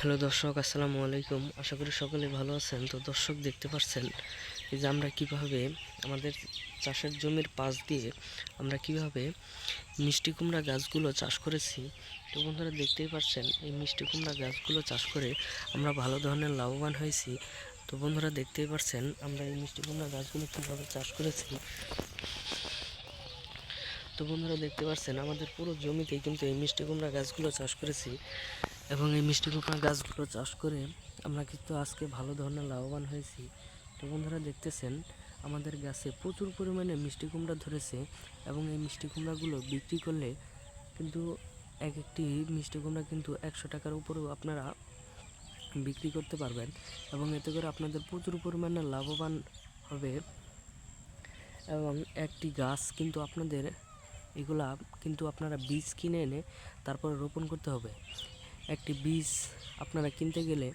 Hello দর্শক, আসসালামু আলাইকুম। আশা করি সকলে ভালো আছেন। তো দর্শক দেখতে পাচ্ছেন যে আমরা কীভাবে আমাদের চাষের জমির পাশ দিয়ে আমরা কীভাবে মিষ্টি কুমড়া গাছগুলো চাষ করেছি। তো বন্ধুরা দেখতেই পাচ্ছেন, এই মিষ্টি কুমড়া গাছগুলো চাষ করে আমরা ভালো ধরনের লাভবান হয়েছি। তো বন্ধুরা দেখতেই পাচ্ছেন, আমরা এই মিষ্টি কুমড়া গাছগুলো কীভাবে চাষ করেছি। তো বন্ধুরা দেখতে পাচ্ছেন, আমাদের পুরো জমিতেই কিন্তু এই মিষ্টি কুমড়া গাছগুলো চাষ করেছি। এবং এই মিষ্টি কুমড়া গাছগুলো চাষ করে আমরা কিন্তু আজকে ভালো ধরনের লাভবান হয়েছি। তো বন্ধুরা দেখতেছেন, আমাদের গাছে প্রচুর পরিমাণে মিষ্টি কুমড়া ধরেছে এবং এই মিষ্টি কুমড়াগুলো বিক্রি করলে কিন্তু এক একটি মিষ্টি কুমড়া কিন্তু একশো টাকার উপরেও আপনারা বিক্রি করতে পারবেন এবং এতে করে আপনাদের প্রচুর পরিমাণে লাভবান হবে এবং একটি গাছ কিন্তু আপনাদের এগুলা কিন্তু আপনারা বীজ কিনে এনে তারপরে রোপণ করতে হবে। একটি বীজ আপনারা কিনতে গেলে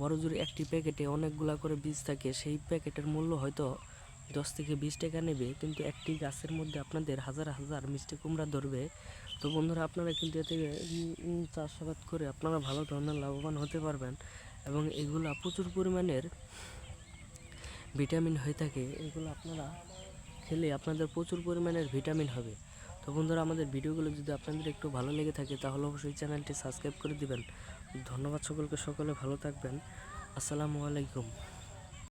বড় জোর একটি প্যাকেটে অনেকগুলা করে বীজ থাকে। সেই প্যাকেটের মূল্য হয়তো দশ থেকে বিশ টাকা নেবে, কিন্তু একটি গাছের মধ্যে আপনাদের হাজার হাজার মিষ্টি কুমড়া ধরবে। তো বন্ধুরা, আপনারা কিন্তু এতে চাষাবাদ করে আপনারা ভালো ধরনের লাভবান হতে পারবেন এবং এগুলো প্রচুর পরিমাণের ভিটামিন হয়ে থাকে। এগুলো আপনারা খেলে আপনাদের প্রচুর পরিমাণের ভিটামিন হবে। তো বন্ধুরা, আমাদের ভিডিওগুলো যদি আপনাদের একটু ভালো লেগে থাকে, তাহলে অবশ্যই চ্যানেলটি সাবস্ক্রাইব করে দিবেন। ধন্যবাদ সকলকে, সকলে ভালো থাকবেন। আসসালামু আলাইকুম।